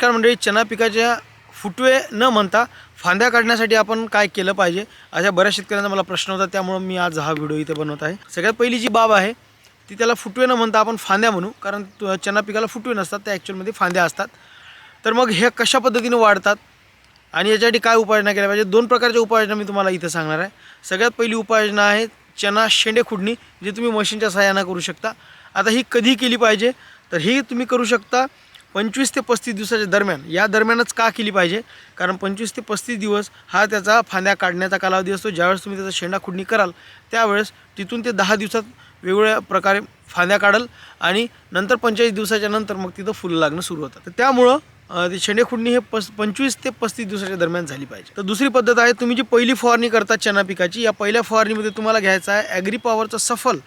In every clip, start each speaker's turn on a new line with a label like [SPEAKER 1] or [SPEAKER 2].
[SPEAKER 1] नमस्कार मंडळी चना पिकाच्या फुटवे न म्हणता फांद्या काढण्यासाठी आपण काय केलं पाहिजे? अशा बऱ्याच शेतकऱ्यांचा मला प्रश्न होता त्यामुळं मी आज हा व्हिडिओ इथे बनवत आहे. सगळ्यात पहिली जी बाब आहे ती त्याला फुटवे न म्हणता आपण फांद्या म्हणू कारण चना पिकाला फुटवे नसतात त्या ॲक्च्युअलमध्ये फांद्या असतात. तर मग हे कशा पद्धतीने वाढतात आणि याच्यासाठी काय उपाययोजना केल्या पाहिजे? दोन प्रकारच्या उपाययोजना मी तुम्हाला इथं सांगणार आहे. सगळ्यात पहिली उपाययोजना आहे चना शेंडे खुडणी जी तुम्ही मशीनच्या सहाय्यानं करू शकता. आता ही कधी केली पाहिजे? तर ही तुम्ही करू शकता पंचवीस ते पस्तीस दिवसाच्या दरम्यान. या दरम्यानच का केली पाहिजे? कारण पंचवीस ते पस्तीस दिवस हा त्याचा फांद्या काढण्याचा कालावधी असतो. ज्यावेळेस तुम्ही त्याचा शेंडा खुडणी कराल त्यावेळेस तिथून ते दहा दिवसात वेगवेगळ्या प्रकारे फांद्या काढल आणि नंतर पंचेचाळीस दिवसाच्या नंतर मग तिथं फुलं लागणं सुरू होतं तर त्यामुळं अ, ते शेंडे खुडणी हे पस पंचवीस ते पस्तीस दिवसाच्या दरम्यान झाली पाहिजे. तर दुसरी पद्धत आहे तुम्ही जी पहिली फवारणी करता चना पिकाची या पहिल्या फवारणीमध्ये तुम्हाला घ्यायचा आहे ॲग्री पॉवरचं सफल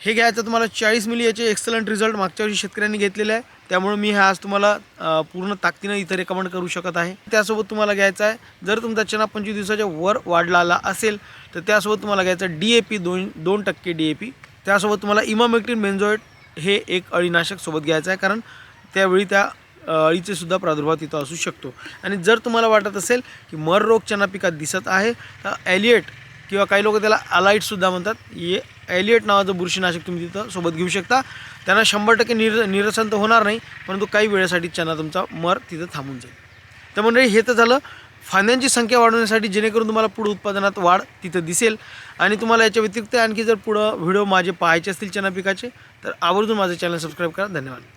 [SPEAKER 1] हे घ्यायचं तुम्हाला चाळीस मिली याचे एक्सलंट रिझल्ट मागच्या वर्षी शेतकऱ्यांनी घेतलेले आहे. त्यामुळे मी हे आज तुम्हाला पूर्ण ताकदीनं इथं रेकमेंड करू शकत आहे. त्यासोबत तुम्हाला घ्यायचं आहे जर तुमचा चना पंचवीस दिवसाच्या वर वाढला आला असेल तर त्यासोबत तुम्हाला घ्यायचं डी ए पी दोन दोन टक्के डी ए पी त्यासोबत तुम्हाला इमामेक्टिन बेन्झोएट हे एक अळीनाशक सोबत घ्यायचं आहे कारण त्यावेळी त्या अळीचे सुद्धा प्रादुर्भाव तिथं असू शकतो. आणि जर तुम्हाला वाटत असेल की मर रोग चना पिकात दिसत आहे तर ॲलिएट किंवा काही लोक त्याला अलाईटसुद्धा म्हणतात. हे ॲलिएट नावाचं बुरशीनाशक तुम्ही तिथं सोबत घेऊ शकता. त्यांना शंभर टक्के निर निरसन तर होणार नाही परंतु काही वेळेसाठी चना तुमचा मर तिथं थांबून जाईल. तर मंडळी हे तर झालं. फांद्यांची संख्या वाढवण्यासाठी जेणेकरून तुम्हाला पुढं उत्पादनात वाढ तिथं दिसेल. आणि तुम्हाला याच्या व्यतिरिक्त आणखी जर पुढं व्हिडिओ माझे पाहायचे असतील चना पिकाचे तर आवर्जून माझं चॅनल सबस्क्राईब करा. धन्यवाद.